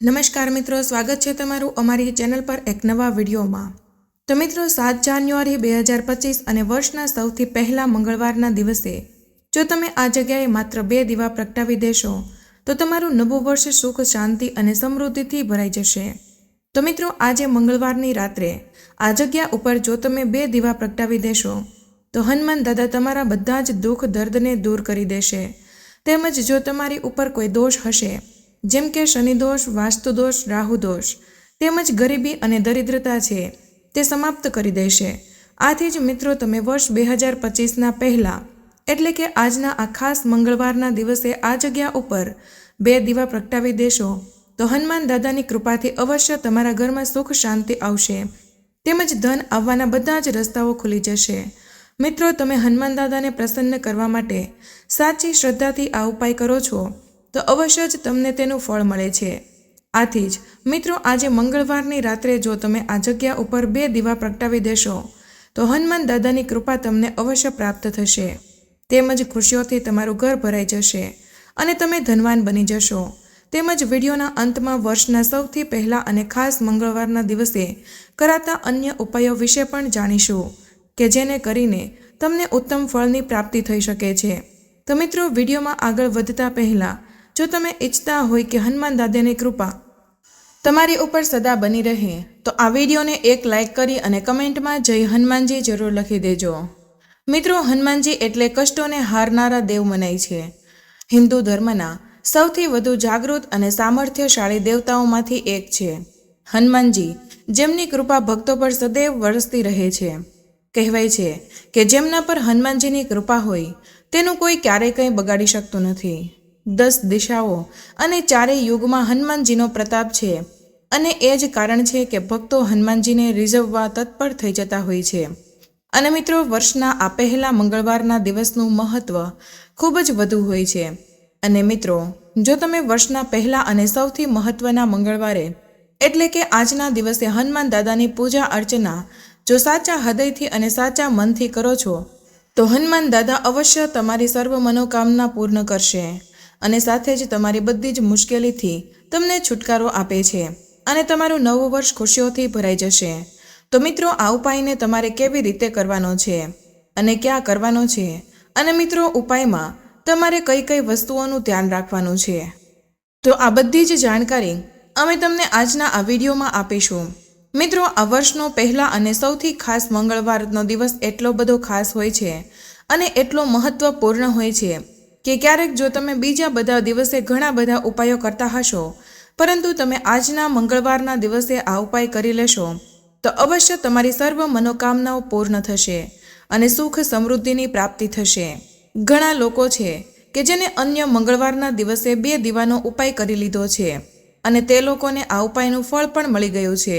નમસ્કાર મિત્રો, સ્વાગત છે તમારું અમારી ચેનલ પર એક નવા વિડીયોમાં. તો મિત્રો, સાત જાન્યુઆરી બે હજાર પચીસ અને વર્ષના સૌથી પહેલા મંગળવારના દિવસે, જો તમે આ જગ્યાએ માત્ર બે દીવા પ્રગટાવી દેશો, તો તમારું નવું વર્ષ સુખ, શાંતિ અને સમૃદ્ધિથી ભરાઈ જશે. તો મિત્રો, આજે મંગળવારની રાત્રે, આ જગ્યા ઉપર જો તમે બે દીવા પ્રગટાવી દેશો, તો હનુમાન દાદા તમારા બધા જ દુઃખ, દર્દને દૂર કરી દેશે. તેમજ જો તમારી ઉપર કોઈ દોષ હશે જેમ કે શનિદોષ વાસ્તુદોષ રાહુદોષ તેમજ ગરીબી અને દરિદ્રતા છે, તે સમાપ્ત કરી દેશે. આથી જ મિત્રો, તમે વર્ષ બે હજાર પચીસના પહેલાં, એટલે કે આજના આ ખાસ મંગળવારના દિવસે આ જગ્યા ઉપર બે દીવા પ્રગટાવી દેશો, તો હનુમાન દાદાની કૃપાથી અવશ્ય તમારા ઘરમાં સુખ શાંતિ આવશે. તેમજ ધન આવવાના બધા જ રસ્તાઓ ખુલી જશે. મિત્રો, તમે હનુમાન દાદાને પ્રસન્ન કરવા માટે સાચી શ્રદ્ધાથી આ ઉપાય કરો છો. તો અવશ્ય જ તમને તેનું ફળ મળે છે. આથી જ, મિત્રો, આજે મંગળવારની રાત્રે જો તમે આ જગ્યા ઉપર બે દીવા પ્રગટાવી દેશો, તો હનુમાન દાદાની કૃપા તમને અવશ્ય પ્રાપ્ત થશે. તેમજ ખુશીઓથી તમારું ઘર ભરાઈ જશે અને તમે ધનવાન બની જશો. તેમજ વિડીયોના અંતમાં વર્ષના સૌથી પહેલાં અને ખાસ મંગળવારના દિવસે કરાતા અન્ય ઉપાયો વિશે પણ જાણીશું, કે જેને કરીને તમને ઉત્તમ ફળની પ્રાપ્તિ થઈ શકે છે. તો મિત્રો, વિડીયોમાં આગળ વધતા પહેલાં જો તમે ઈચ્છતા હોય કે હનુમાન દાદાની કૃપા તમારી ઉપર સદા બની રહે, તો આ વિડીયોને એક લાઇક કરી અને કમેન્ટમાં જય હનુમાનજી જરૂર લખી દેજો. મિત્રો, હનુમાનજી એટલે કષ્ટોને હારનારા દેવ મનાય છે. હિન્દુ ધર્મના સૌથી વધુ જાગૃત અને સામર્થ્યશાળી દેવતાઓમાંથી એક છે. હનુમાનજી, જેમની કૃપા ભક્તો પર સદૈવ વરસતી રહે છે. કહેવાય છે કે જેમના પર હનુમાનજીની કૃપા હોય, તેનું કોઈ ક્યારેય કંઈ બગાડી શકતું નથી. દસ દિશાઓ અને ચારેય યુગમાં હનુમાનજીનો પ્રતાપ છે. અને એ જ કારણ છે કે ભક્તો હનુમાનજીને રીઝવવા તત્પર થઈ જતા હોય છે. અને મિત્રો, વર્ષના આ પહેલા મંગળવારના દિવસનું મહત્વ ખૂબ જ વધુ હોય છે. અને મિત્રો, જો તમે વર્ષના પહેલા અને સૌથી મહત્વના મંગળવારે, એટલે કે આજના દિવસે હનુમાન દાદાની પૂજા અર્ચના, જો સાચા હૃદયથી અને સાચા મનથી કરો છો, તો હનુમાન દાદા અવશ્ય તમારી સર્વ મનોકામના પૂર્ણ કરશે. અને સાથે જ તમારી બધી જ મુશ્કેલીથી તમને છુટકારો આપે છે અને તમારું નવું વર્ષ ખુશીઓથી ભરાઈ જશે. તો મિત્રો, આ ઉપાયને તમારે કેવી રીતે કરવાનો છે અને ક્યાં કરવાનો છે? અને મિત્રો, ઉપાયમાં તમારે કઈ કઈ વસ્તુઓનું ધ્યાન રાખવાનું છે? તો આ બધી જ જાણકારી અમે તમને આજના આ વિડીયોમાં આપીશું. મિત્રો, આ વર્ષનો પહેલા અને સૌથી ખાસ મંગળવારનો દિવસ એટલો બધો ખાસ હોય છે અને એટલો મહત્વપૂર્ણ હોય છે કે ક્યારેક જો તમે બીજા બધા દિવસે ઘણા બધા ઉપાયો કરતા હશો, પરંતુ તમે આજના મંગળવારના દિવસે આ ઉપાય કરી લેશો, તો અવશ્ય તમારી સર્વ મનોકામનાઓ પૂર્ણ થશે અને સુખ સમૃદ્ધિની પ્રાપ્તિ થશે. ઘણા લોકો છે કે જેને અન્ય મંગળવારના દિવસે બે દીવાનો ઉપાય કરી લીધો છે અને તે લોકોને આ ઉપાયનું ફળ પણ મળી ગયું છે.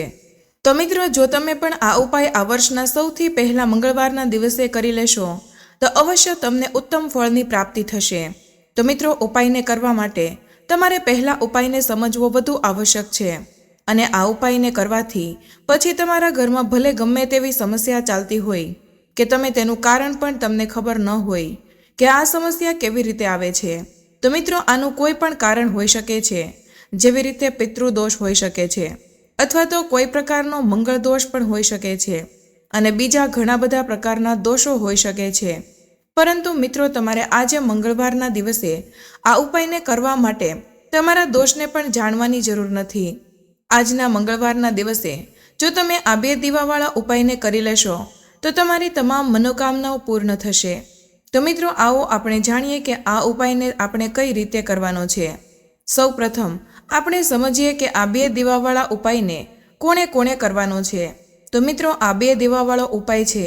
તો મિત્રો, જો તમે પણ આ ઉપાય આ વર્ષના સૌથી પહેલા મંગળવારના દિવસે કરી લેશો તો અવશ્ય તમને ઉત્તમ ફળની પ્રાપ્તિ થશે. તો મિત્રો, ઉપાયને કરવા માટે તમારે પહેલા ઉપાયને સમજવો વધુ આવશ્યક છે. અને આ ઉપાયને કરવાથી પછી તમારા ઘરમાં ભલે ગમે તેવી સમસ્યા ચાલતી હોય, કે તમે તેનું કારણ પણ તમને ખબર ન હોય, કે આ સમસ્યા કેવી રીતે આવે છે. તો મિત્રો, આનું કોઈ પણ કારણ હોઈ શકે છે. જેવી રીતે પિતૃદોષ હોઈ શકે છે. અથવા તો કોઈ પ્રકારનો મંગળ દોષ પણ હોઈ શકે છે. અને બીજા ઘણા બધા પ્રકારના દોષો હોઈ શકે છે. પરંતુ મિત્રો, તમારે આજે મંગળવારના દિવસે આ ઉપાયને કરવા માટે તમારા દોષને પણ જાણવાની જરૂર નથી. આજના મંગળવારના દિવસે જો તમે આ બે દીવાવાળા ઉપાયને કરી લેશો, તો તમારી તમામ મનોકામનાઓ પૂર્ણ થશે. તો મિત્રો, આવો આપણે જાણીએ કે આ ઉપાયને આપણે કઈ રીતે કરવાનો છે. સૌ પ્રથમ આપણે સમજીએ કે આ બે દીવાવાળા ઉપાયને કોણે કોણે કરવાનો છે. તો મિત્રો આ બે દેવાવાળો ઉપાય છે.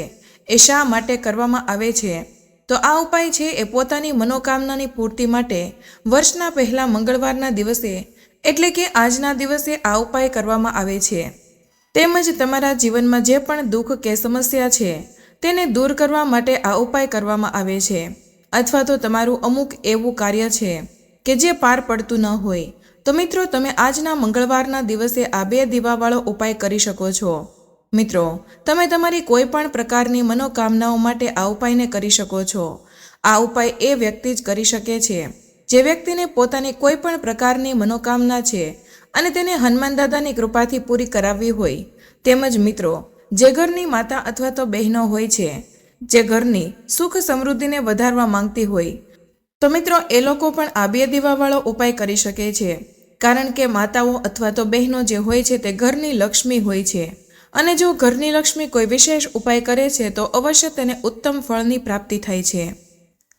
એ શા માટે કરવામાં આવે છે? તો આ ઉપાય છે એ પોતાની મનોકામનાની પૂર્તિ માટે વર્ષના પહેલા મંગળવારના દિવસે, એટલે કે આજના દિવસે આ ઉપાય કરવામાં આવે છે. તેમજ તમારા જીવનમાં જે પણ દુઃખ કે સમસ્યા છે, તેને દૂર કરવા માટે આ ઉપાય કરવામાં આવે છે. અથવા તો તમારું અમુક એવું કાર્ય છે, કે જે પાર પડતું ન હોય. તો મિત્રો તમે આજના મંગળવારના દિવસે આ બે દીવાવાળો ઉપાય કરી શકો છો. મિત્રો, તમે તમારી કોઈ પણ પ્રકારની મનોકામનાઓ માટે આ ઉપાયને કરી શકો છો. આ ઉપાય એ વ્યક્તિ જ કરી શકે છે. જે વ્યક્તિને પોતાની કોઈ પણ પ્રકારની મનોકામના છે અને તેને હનુમાન દાદાની કૃપાથી પૂરી કરાવવી હોય, તેમજ મિત્રો, જે ઘરની માતા અથવા તો બહેનો હોય છે, જે ઘરની સુખ સમૃદ્ધિને વધારવા માંગતી હોય, તો મિત્રો, એ લોકો પણ આ દીવાવાળો ઉપાય કરી શકે છે. કારણ કે માતાઓ અથવા તો બહેનો જે હોય છે તે ઘરની લક્ષ્મી હોય છે. અને જો ઘરની લક્ષ્મી કોઈ વિશેષ ઉપાય કરે છે, તો અવશ્ય તેને ઉત્તમ ફળની પ્રાપ્તિ થાય છે.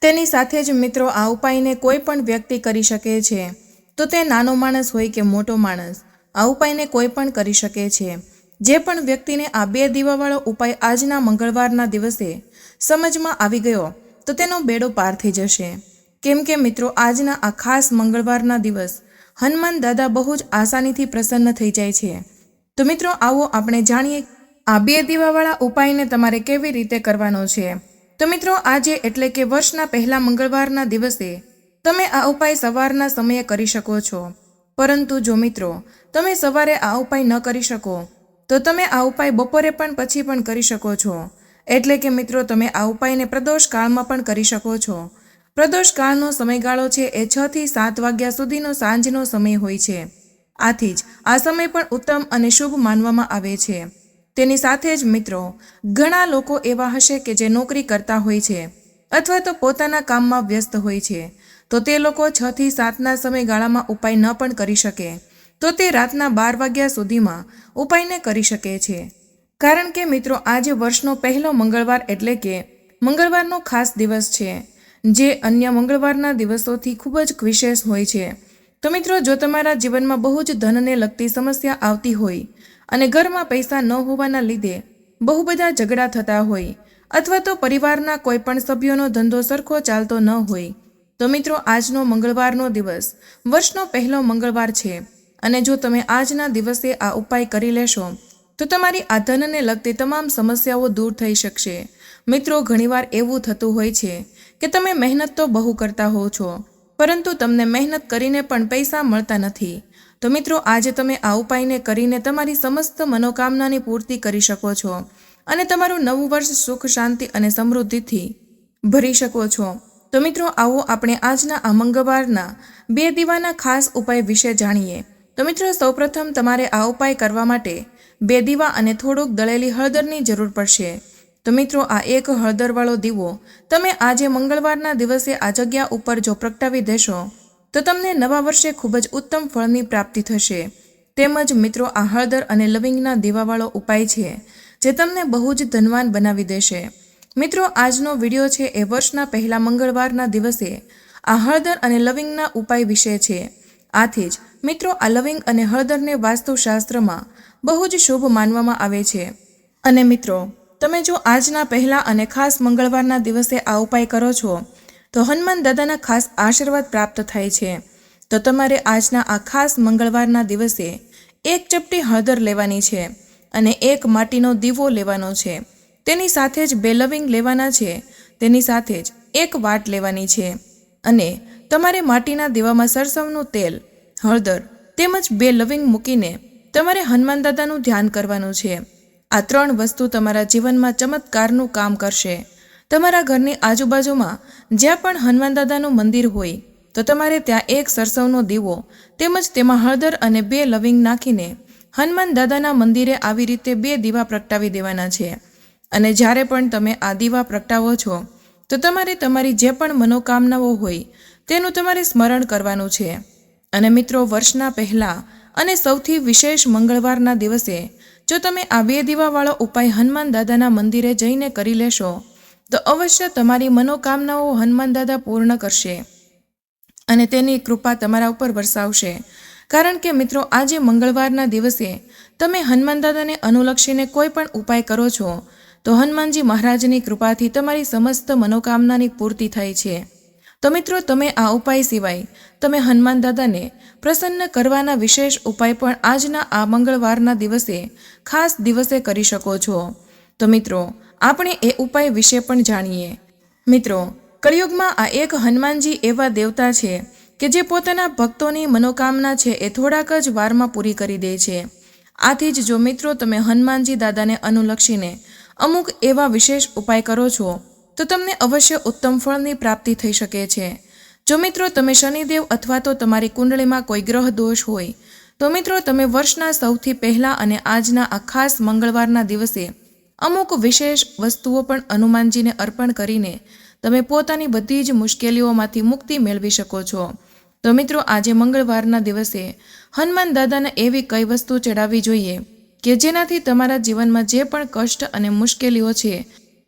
તેની સાથે જ મિત્રો આ ઉપાયને કોઈ પણ વ્યક્તિ કરી શકે છે. તો તે નાનો માણસ હોય કે મોટો માણસ, આ ઉપાયને કોઈ પણ કરી શકે છે. જે પણ વ્યક્તિને આ બે દીવાવાળો ઉપાય આજના મંગળવારના દિવસે સમજમાં આવી ગયો, તો તેનો બેડો પાર થઈ જશે. કેમ કે મિત્રો, આજના આ ખાસ મંગળવારના દિવસ હનુમાન દાદા બહુ જ આસાનીથી પ્રસન્ન થઈ જાય છે. તો મિત્રો, આવો આપણે જાણીએ આ બે દીવાવાળા ઉપાયને તમારે કેવી રીતે કરવાનો છે. તો મિત્રો, આજે એટલે કે વર્ષના પહેલા મંગળવારના દિવસે તમે આ ઉપાય સવારના સમયે કરી શકો છો. પરંતુ જો મિત્રો, તમે સવારે આ ઉપાય ન કરી શકો, તો તમે આ ઉપાય બપોરે પણ પછી પણ કરી શકો છો. એટલે કે મિત્રો, તમે આ ઉપાયને પ્રદોષ કાળમાં પણ કરી શકો છો. પ્રદોષ કાળનો સમયગાળો છે એ છ થી સાત વાગ્યા સુધીનો સાંજનો સમય હોય છે. આથી જ આ સમય પણ ઉત્તમ અને શુભ માનવામાં આવે છે. તેની સાથે જ મિત્રો, ઘણા લોકો એવા હશે કે જે નોકરી કરતા હોય છે અથવા તો પોતાના કામમાં વ્યસ્ત હોય છે. તો તે લોકો છ થી સાતના સમયગાળામાં ઉપાય ન પણ કરી શકે. તો તે રાતના બાર વાગ્યા સુધીમાં ઉપાયને કરી શકે છે. કારણ કે મિત્રો, આજે વર્ષનો પહેલો મંગળવાર એટલે કે મંગળવારનો ખાસ દિવસ છે, જે અન્ય મંગળવારના દિવસોથી ખૂબ જ વિશેષ હોય છે. તો મિત્રો, જો તમારા જીવનમાં બહુ જ ધનને લગતી સમસ્યા આવતી હોય અને ઘરમાં પૈસા ન હોવાના લીધે બહુ બધા ઝઘડા થતા હોય અથવા તો પરિવારના કોઈ પણ સભ્યોનો ધંધો સરખો ચાલતો ન હોય, તો મિત્રો, આજનો મંગળવારનો દિવસ વર્ષનો પહેલો મંગળવાર છે. અને જો તમે આજના દિવસે આ ઉપાય કરી લેશો, તો તમારી આ ધનને લગતી તમામ સમસ્યાઓ દૂર થઈ શકશે. મિત્રો, ઘણીવાર એવું થતું હોય છે કે તમે મહેનત તો બહુ કરતા હોવ છો પરંતુ તમને મહેનત કરીને પણ પૈસા મળતા નથી. તો મિત્રો, આજે તમે આ ઉપાયને કરીને તમારી સમસ્ત મનોકામનાની પૂર્તિ કરી શકો છો અને તમારું નવું વર્ષ સુખ, શાંતિ અને સમૃદ્ધિથી ભરી શકો છો. તો મિત્રો, આવો આપણે આજના આ મંગળવારના બે દીવાના ખાસ ઉપાય વિશે જાણીએ. તો મિત્રો, સૌપ્રથમ તમારે આ ઉપાય કરવા માટે બે દીવા અને થોડુંક દળેલી હળદરની જરૂર પડશે. તો મિત્રો આ એક હળદરવાળો દીવો. તમે આજે મંગળવારના દિવસે આ જગ્યા ઉપર જો પ્રગટાવી દેશો, તો તમને નવા વર્ષે ખૂબ જ ઉત્તમ ફળની પ્રાપ્તિ થશે. તેમજ મિત્રો આ હળદર અને લવિંગના દીવાવાળો ઉપાય છે, જે તમને બહુ જ ધનવાન બનાવી દેશે. મિત્રો આજનો વીડિયો છે એ વર્ષના પહેલા મંગળવારના દિવસે આ હળદર અને લવિંગના ઉપાય વિશે છે. આથી જ મિત્રો આ લવિંગ અને હળદરને વાસ્તુશાસ્ત્રમાં બહુ જ શુભ માનવામાં આવે છે. અને મિત્રો તમે જો આજના પહેલા અને ખાસ મંગળવારના દિવસે આ ઉપાય કરો છો, તો હનુમાન દાદાના ખાસ આશીર્વાદ પ્રાપ્ત થાય છે. તો તમારે આજના આ ખાસ મંગળવારના દિવસે એક ચપટી હળદર લેવાની છે અને એક માટીનો દીવો લેવાનો છે. તેની સાથે જ બે લવિંગ લેવાના છે, તેની સાથે જ એક વાટ લેવાની છે. અને તમારે માટીના દીવામાં સરસવનું તેલ, હળદર તેમજ બે લવિંગ મૂકીને તમારે હનુમાન દાદાનું ધ્યાન કરવાનું છે. આ ત્રણ વસ્તુ તમારા જીવનમાં ચમત્કારનું કામ કરશે. તમારા ઘરની આજુબાજુમાં જ્યાં પણ હનુમાન દાદાનું મંદિર હોય, તો તમારે ત્યાં એક સરસવનો દીવો, તેમજ તેમાં હળદર અને બે લવિંગ નાખીને હનુમાન દાદાના મંદિરે આવી રીતે બે દીવા પ્રગટાવી દેવાના છે. અને જ્યારે પણ તમે આ દીવા પ્રગટાવો છો, તો તમારે તમારી જે પણ મનોકામનાઓ હોય, તેનું તમારે સ્મરણ કરવાનું છે. અને મિત્રો, વર્ષના પહેલાં અને સૌથી વિશેષ મંગળવારના દિવસે જો તમે આ બે દીવાવાળો ઉપાય હનુમાન દાદાના મંદિરે જઈને કરી લેશો, તો અવશ્ય તમારી મનોકામનાઓ હનુમાન દાદા પૂર્ણ કરશે અને તેની કૃપા તમારા ઉપર વરસાવશે. કારણ કે મિત્રો, આજે મંગળવારના દિવસે તમે હનુમાન દાદાને અનુલક્ષીને કોઈ પણ ઉપાય કરો છો, તો હનુમાનજી મહારાજની કૃપાથી તમારી સમસ્ત મનોકામનાની પૂર્તિ થાય છે. તો મિત્રો, તમે આ ઉપાય સિવાય તમે હનુમાન દાદાને પ્રસન્ન કરવાના વિશેષ ઉપાય પણ આજના આ મંગળવારના દિવસે ખાસ દિવસે કરી શકો છો. તો મિત્રો, આપણે એ ઉપાય વિશે પણ જાણીએ. મિત્રો, કળિયુગમાં આ એક હનુમાનજી એવા દેવતા છે કે જે પોતાના ભક્તોની મનોકામના છે એ થોડાક જ વારમાં પૂરી કરી દે છે. આથી જ જો મિત્રો, તમે હનુમાનજી દાદાને અનુલક્ષીને અમુક એવા વિશેષ ઉપાય કરો છો તો તમને અવશ્ય ઉત્તમ ફળની પ્રાપ્તિ થઈ શકે છે. જો મિત્રો તમે શનિદેવ અથવા તો તમારી કુંડળીમાં કોઈ ગ્રહ દોષ હોય, તો મિત્રો તમે વર્ષના સૌથી પહેલા અને આજના આ ખાસ મંગળવારના દિવસે અમુક વિશેષ વસ્તુઓ પણ હનુમાનજીને અર્પણ કરીને તમે પોતાની બધી જ મુશ્કેલીઓમાંથી મુક્તિ મેળવી શકો છો. તો મિત્રો આજે મંગળવારના દિવસે હનુમાન દાદાને એવી કઈ વસ્તુ ચડાવવી જોઈએ કે જેનાથી તમારા જીવનમાં જે પણ કષ્ટ અને મુશ્કેલીઓ છે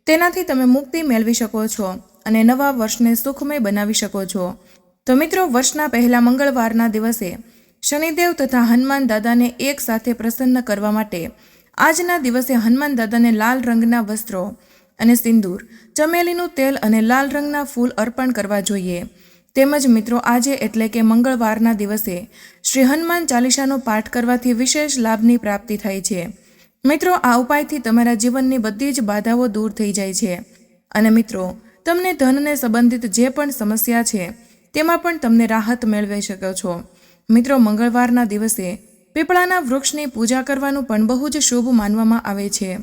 તેનાથી તમે મુક્તિ મેળવી શકો છો અને નવા વર્ષને સુખમય બનાવી શકો છો. તો મિત્રો, વર્ષના પહેલા મંગળવારના દિવસે શનિદેવ તથા હનુમાન દાદાને એક સાથે પ્રસન્ન કરવા માટે આજના દિવસે હનુમાન દાદાને લાલ રંગના વસ્ત્રો અને સિંદૂર, ચમેલીનું તેલ અને લાલ રંગના ફૂલ અર્પણ કરવા જોઈએ. તેમજ મિત્રો, આજે એટલે કે મંગળવારના દિવસે શ્રી હનુમાન ચાલીસાનો પાઠ કરવાથી વિશેષ લાભની પ્રાપ્તિ થાય છે. મિત્રો, આ ઉપાયથી તમારા જીવનની બધી જ બાધાઓ દૂર થઈ જાય છે. અને મિત્રો, તમને ધનને સંબંધિત જે પણ સમસ્યા છે, તેમાં પણ તમને રાહત મેળવી શકો છો. મિત્રો, મંગળવારના દિવસે પીપળાના વૃક્ષની પૂજા કરવાનું પણ બહુ જ શુભ માનવામાં આવે છે.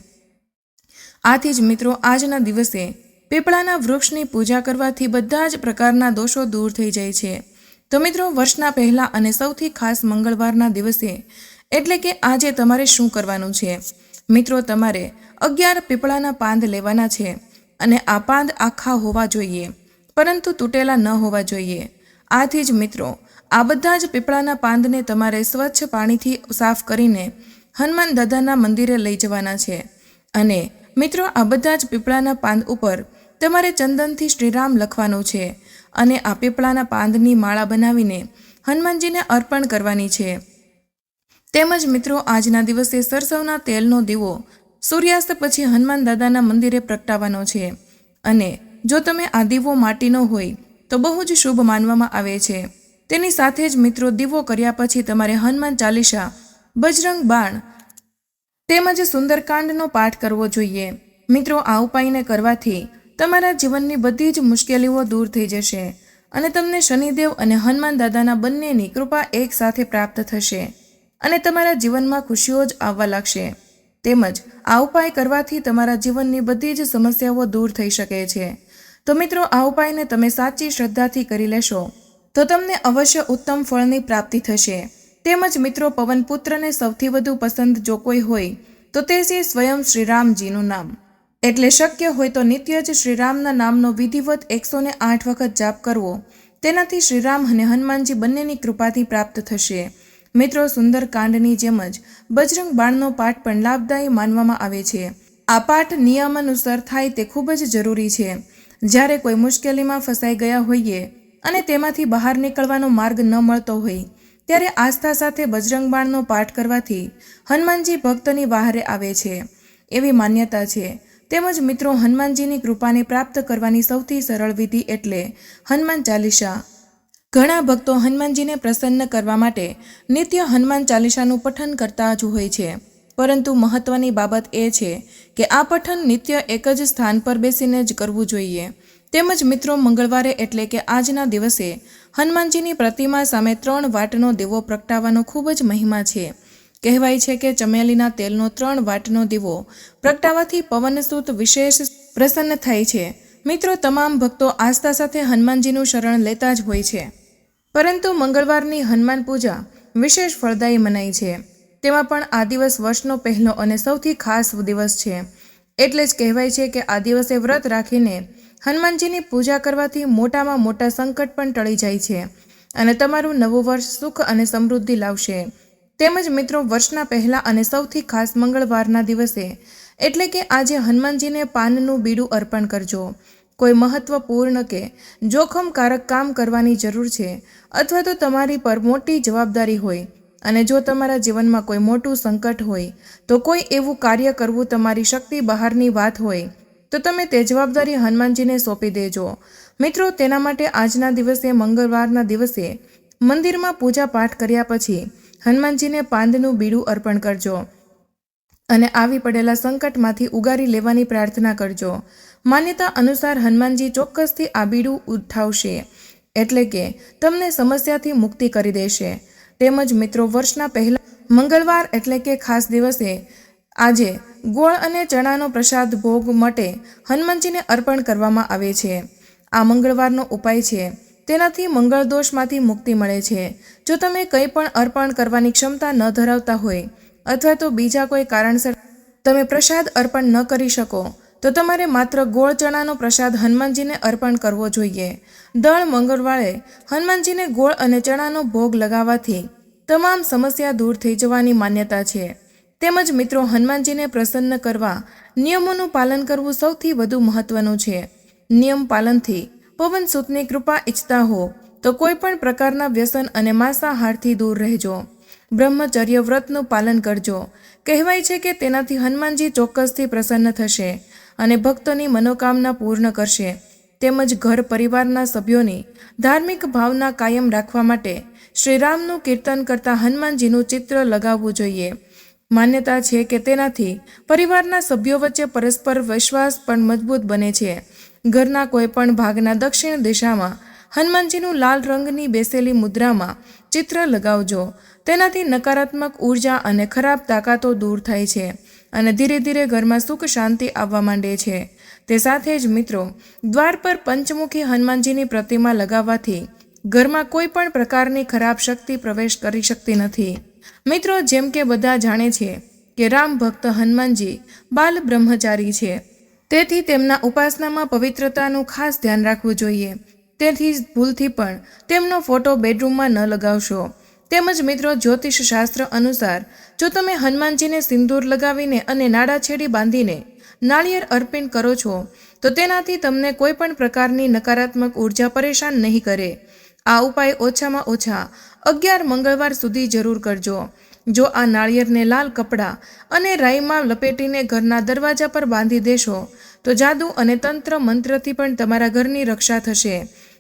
આથી જ મિત્રો, આજના દિવસે પીપળાના વૃક્ષની પૂજા કરવાથી બધા જ પ્રકારના દોષો દૂર થઈ જાય છે. તો મિત્રો, વર્ષના પહેલા અને સૌથી ખાસ મંગળવારના દિવસે એટલે કે આજે તમારે શું કરવાનું છે? મિત્રો, તમારે અગિયાર પીપળાના પાંદ લેવાના છે અને આ પાંદ આખા હોવા જોઈએ, પરંતુ તૂટેલા ન હોવા જોઈએ. આથી જ મિત્રો, આ બધા જ પીપળાના પાંદને તમારે સ્વચ્છ પાણીથી સાફ કરીને હનુમાન દાદાના મંદિરે લઈ જવાના છે. અને મિત્રો, આ બધા જ પીપળાના પાંદ ઉપર તમારે ચંદનથી શ્રીરામ લખવાનું છે અને આ પીપળાના પાંદની માળા બનાવીને હનુમાનજીને અર્પણ કરવાની છે. તેમજ મિત્રો, આજના દિવસે સરસવના તેલનો દીવો સૂર્યાસ્ત પછી હનુમાન દાદાના મંદિરે પ્રગટાવવાનો છે. અને જો તમે આ દીવો માટીનો હોય, તો બહુ જ શુભ માનવામાં આવે છે. તેની સાથે જ મિત્રો, દીવો કર્યા પછી તમારે હનુમાન ચાલીસા, બજરંગ બાણ તેમજ સુંદરકાંડનો પાઠ કરવો જોઈએ. મિત્રો, આ ઉપાયને કરવાથી તમારા જીવનની બધી જ મુશ્કેલીઓ દૂર થઈ જશે અને તમને શનિદેવ અને હનુમાન દાદાના બંનેની કૃપા એક સાથે પ્રાપ્ત થશે. અને તમારા જીવનમાં ખુશીઓ જ આવવા લાગશે. તેમજ, આ ઉપાય કરવાથી તમારા જીવનની બધી જ સમસ્યાઓ દૂર થઈ શકે છે. તો મિત્રો, આ ઉપાયને તમે સાચી શ્રદ્ધાથી કરી લેશો, તો તમને અવશ્ય ઉત્તમ ફળની પ્રાપ્તિ થશે. તેમજ મિત્રો પવનપુત્રને સૌથી વધુ પસંદ જો કોઈ હોય, તો તે છે સ્વયં શ્રીરામજીનું નામ. એટલે શક્ય હોય તો નિત્ય જ શ્રીરામના નામનો વિધિવત એકસો આઠ વખત જાપ કરવો. તેનાથી શ્રીરામ અને હનુમાનજી બંનેની કૃપાથી પ્રાપ્ત થશે. મિત્રો, સુંદર કાંડની જેમ જ બજરંગ બાણનો પાઠ પણ લાભદાયી માનવામાં આવે છે. આ પાઠ નિયમાનુસાર થાય તે ખૂબ જ જરૂરી છે. જ્યારે કોઈ મુશ્કેલીમાં ફસાઈ ગયા હોઈએ અને તેમાંથી બહાર નીકળવાનો માર્ગ ન મળતો હોય, ત્યારે આસ્થા સાથે બજરંગ બાણનો પાઠ કરવાથી હનુમાનજી ભક્તની બહારે આવે છે. એવી માન્યતા છે. તેમજ મિત્રો, હનુમાનજીની કૃપાને પ્રાપ્ત કરવાની સૌથી સરળ વિધિ એટલે હનુમાન ચાલીસા ઘણા ભક્તો હનુમાનજીને પ્રસન્ન કરવા માટે નિત્ય હનુમાન ચાલીસાનું પઠન કરતા જ હોય છે. પરંતુ મહત્વની બાબત એ છે કે આ પઠન નિત્ય એક જ સ્થાન પર બેસીને જ કરવું જોઈએ. તેમજ મિત્રો, મંગળવારે એટલે કે આજના દિવસે હનુમાનજીની પ્રતિમા સામે ત્રણ વાટનો દીવો પ્રગટાવવાનો ખૂબ જ મહિમા છે. કહેવાય છે કે ચમેલીના તેલનો ત્રણ વાટનો દીવો પ્રગટાવવાથી પવનસૂત વિશેષ પ્રસન્ન થાય છે. મિત્રો, તમામ ભક્તો આસ્થા સાથે હનુમાનજીનું શરણ લેતા જ હોય છે. પરંતુ મંગળવારની હનુમાન પૂજા વિશેષ ફળદાયી મનાય છે. તેમાં પણ આ દિવસ વર્ષનો પહેલો અને સૌથી ખાસ દિવસ છે. એટલે જ કહેવાય છે કે આ દિવસે વ્રત રાખીને હનુમાનજીની પૂજા કરવાથી મોટામાં મોટા સંકટ પણ ટળી જાય છે અને તમારું નવું વર્ષ સુખ અને સમૃદ્ધિ લાવશે. તેમજ મિત્રો, વર્ષના પહેલા અને સૌથી ખાસ મંગળવારના દિવસે એટલે કે આજે હનુમાનજીને પાનનું બીડું અર્પણ કરજો. કોઈ મહત્વપૂર્ણ કે જોખમકારક કામ કરવાની જરૂર છે અથવા તો તમારી પર મોટી જવાબદારી હોય અને જો તમારા જીવનમાં કોઈ મોટું સંકટ હોય, તો કોઈ એવું કાર્ય કરવું તમારી શક્તિ બહારની વાત હોય, તો તમે તે જવાબદારી હનુમાનજીને સોંપી દેજો. મિત્રો, તેના માટે આજના દિવસે મંગળવારના દિવસે મંદિરમાં પૂજા પાઠ કર્યા પછી હનુમાનજીને પાંદનું બીડું અર્પણ કરજો અને આવી પડેલા સંકટમાંથી ઉગારી લેવાની પ્રાર્થના કરજો. માન્યતા અનુસાર હનુમાનજી ચોક્કસથી આ બીડું ઉઠાવશે એટલે કે તમને સમસ્યાથી મુક્તિ કરી દેશે. તેમજ મિત્રો, વર્ષના પહેલા મંગળવાર એટલે કે ખાસ દિવસે આજે ગોળ અને ચણાનો પ્રસાદ ભોગ માટે હનુમાનજીને અર્પણ કરવામાં આવે છે. આ મંગળવારનો ઉપાય છે. તેનાથી મંગળ દોષમાંથી મુક્તિ મળે છે. જો તમે કંઈ પણ અર્પણ કરવાની ક્ષમતા ન ધરાવતા હોય અથવા તો બીજા કોઈ કારણસર તમે પ્રસાદ અર્પણ ન કરી શકો તો તમારે માત્ર ગોળ ચણાનો પ્રસાદ હનુમાનજીને અર્પણ કરવો જોઈએ. દર મંગળવારે હનુમાનજીને ગોળ અને ચણાનો ભોગ લગાવવાથી તમામ સમસ્યા દૂર થઈ જવાની માન્યતા છે. તેમજ મિત્રો, હનુમાનજીને પ્રસન્ન કરવા નિયમોનું પાલન કરવું સૌથી વધુ મહત્વનું છે. નિયમ પાલનથી પવન સૂતની કૃપા ઈચ્છતા હો તો કોઈ પણ પ્રકારના વ્યસન અને માંસાહારથી દૂર રહેજો. બ્રહ્મચર્ય વ્રતનું પાલન કરજો. કહેવાય છે કે તેનાથી હનુમાનજી ચોક્કસથી પ્રસન્ન થશે અને ભક્તોની મનોકામના પૂર્ણ કરશે. તેમજ ઘર પરિવારના સભ્યોની ધાર્મિક ભાવના કાયમ રાખવા માટે શ્રીરામનું કીર્તન કરતા હનુમાનજીનું ચિત્ર લગાવવું જોઈએ. માન્યતા છે કે તેનાથી પરિવારના સભ્યો વચ્ચે પરસ્પર વિશ્વાસ પણ મજબૂત બને છે. ઘરના કોઈપણ ભાગના દક્ષિણ દિશામાં હનુમાનજીનું લાલ રંગની બેસેલી મુદ્રામાં ચિત્ર લગાવજો. તેનાથી નકારાત્મક ઊર્જા અને ખરાબ તાકાતો દૂર થાય છે અને ધીરે ધીરે ઘરમાં સુખ શાંતિ આવવા માંડે છે. તે સાથે જ મિત્રો, દ્વાર પર પંચમુખી હનુમાનજીની પ્રતિમા લગાવવાથી ઘરમાં કોઈ પણ પ્રકારની ખરાબ શક્તિ પ્રવેશ કરી શકતી નથી. મિત્રો, જેમ કે બધા જાણે છે કે રામ ભક્ત હનુમાનજી બાલ બ્રહ્મચારી છે. તેથી તેમના ઉપાસનામાં પવિત્રતાનું ખાસ ધ્યાન રાખવું જોઈએ. તેથી જ ભૂલથી પણ તેમનો ફોટો બેડરૂમમાં ન લગાવશો. તેમજ મિત્રો જ્યોતિષ શાસ્ત્ર અનુસાર, જો તમે હનુમાનજીને સિંદૂર લગાવીને અને નાડાછેડી બાંધીને નાળિયેર અર્પણ કરો છો, તો તેનાથી તમને કોઈ પણ પ્રકારની નકારાત્મક ઊર્જા પરેશાન નહીં કરે. આ ઉપાય ઓછામાં ઓછા અગિયાર મંગળવાર સુધી જરૂર કરજો. જો આ નાળિયેરને લાલ કપડાં અને રાઈમાં લપેટીને ઘરના દરવાજા પર બાંધી દેશો, તો જાદુ અને તંત્ર મંત્રથી પણ તમારા ઘરની રક્ષા થશે.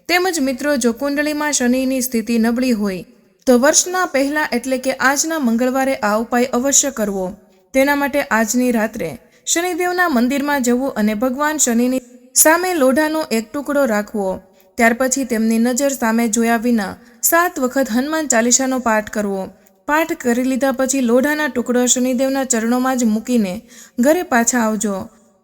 તેમજ મિત્રો, જો કુંડળીમાં શનિની સ્થિતિ નબળી હોય તો વર્ષના પહેલા એટલે કે આજના મંગળવારે આ ઉપાય અવશ્ય કરવો. તેના માટે આજની રાત્રે શનિદેવના મંદિરમાં જવું અને ભગવાન શનિની સામે લોઢાનો એક ટુકડો રાખવો. ત્યાર પછી તેમની નજર સામે જોયા વિના સાત વખત હનુમાન ચાલીસાનો પાઠ કરવો. પાઠ કરી લીધા પછી લોઢાના ટુકડો શનિદેવના ચરણોમાં જ મૂકીને ઘરે પાછા આવજો.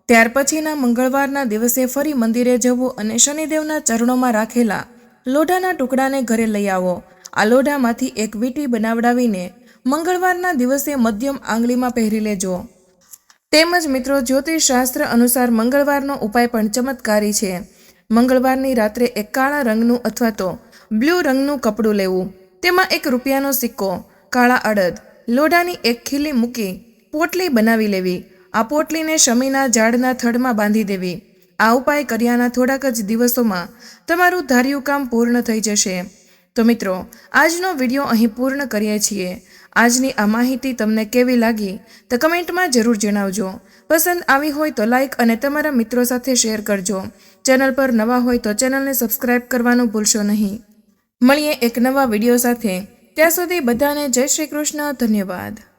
ત્યાર પછીના મંગળવારના દિવસે ફરી મંદિરે જવું અને શનિદેવના ચરણોમાં રાખેલા લોઢાના ટુકડાને ઘરે લઈ આવો. આ લોઢામાંથી એક વીંટી બનાવડાવીને મંગળવારના દિવસે મધ્યમ આંગળીમાં પહેરી લેજો. તેમજ મિત્રો, જ્યોતિષશાસ્ત્ર અનુસાર મંગળવારનો ઉપાય પણ ચમત્કારી છે. મંગળવારની રાત્રે એક કાળા રંગનું અથવા તો બ્લુ રંગનું કપડું લેવું. તેમાં એક રૂપિયાનો સિક્કો, કાળા અડદ, લોઢાની એક ખીલી મૂકી પોટલી બનાવી લેવી. આ પોટલીને શમીના ઝાડના થડમાં બાંધી દેવી. આ ઉપાય કર્યાના થોડાક જ દિવસોમાં તમારું ધાર્યું કામ પૂર્ણ થઈ જશે. તો મિત્રો, આજનો વીડિયો અહીં પૂર્ણ કરીએ છીએ. આજની આ માહિતી તમને કેવી લાગી, તો કમેન્ટમાં જરૂર જણાવજો. પસંદ આવી હોય તો લાઈક અને તમારા મિત્રો સાથે શેર કરજો. ચેનલ પર નવા હોય તો ચેનલને સબસ્ક્રાઇબ કરવાનું ભૂલશો નહીં. મળીએ એક નવા વીડિયો સાથે. ત્યાં સુધી બધાને જય શ્રી કૃષ્ણ, ધન્યવાદ.